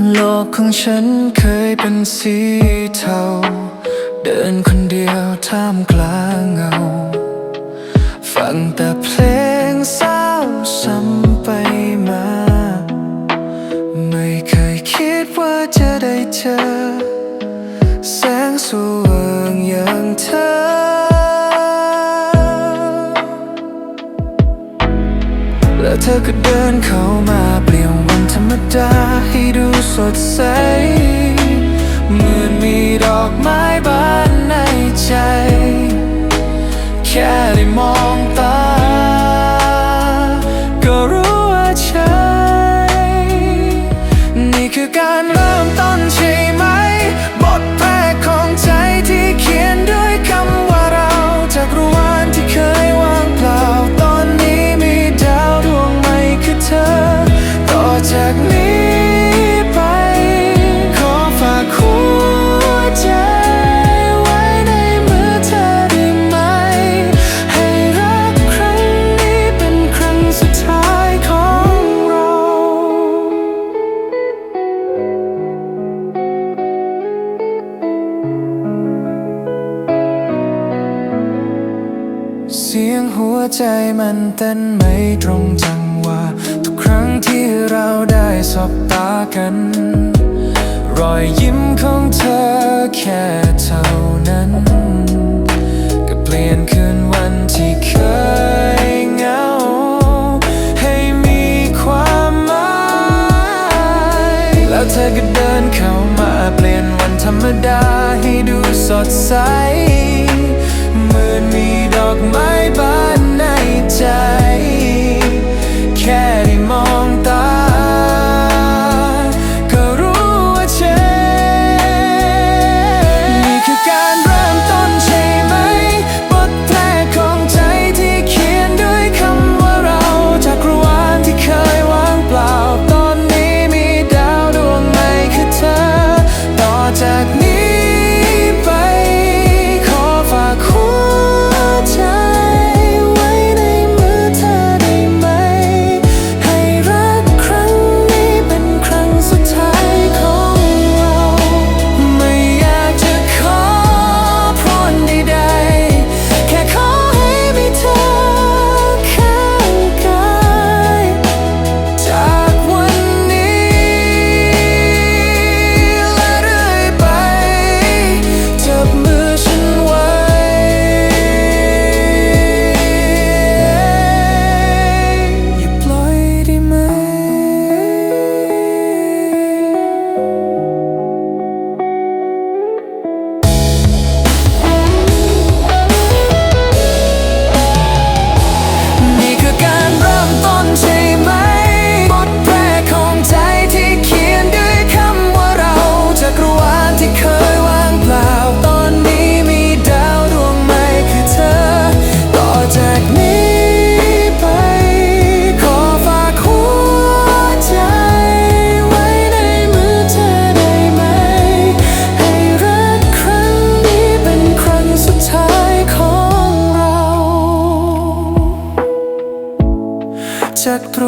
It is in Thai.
โลกของฉันเคยเป็นสีเทา เดินคนเดียวท่ามกลางเงา ฟังแต่เพลงเศร้าซ้ำไปมา ไม่เคยคิดว่าจะได้เจอ แสงสว่างอย่างเธอ แล้วเธอก็เดินเข้ามาเปลี่ยนวัน ธรรมดาให้ดูสดใส เหมือนมีดอกไม้บานในใจ แค่ได้มองตา เสียงหัวใจมันเต้นไม่ตรงจังหวะทุกครั้งที่เราได้สบตากัน รอยยิ้มของเธอแค่เท่านั้น ก็เปลี่ยนคืนวันที่เคยเหงา ให้มีความหมาย แล้วเธอก็เดินเข้ามาเปลี่ยนวันธรรมดาให้ดูสดใส นมีดอกไม้บานในใจ จัก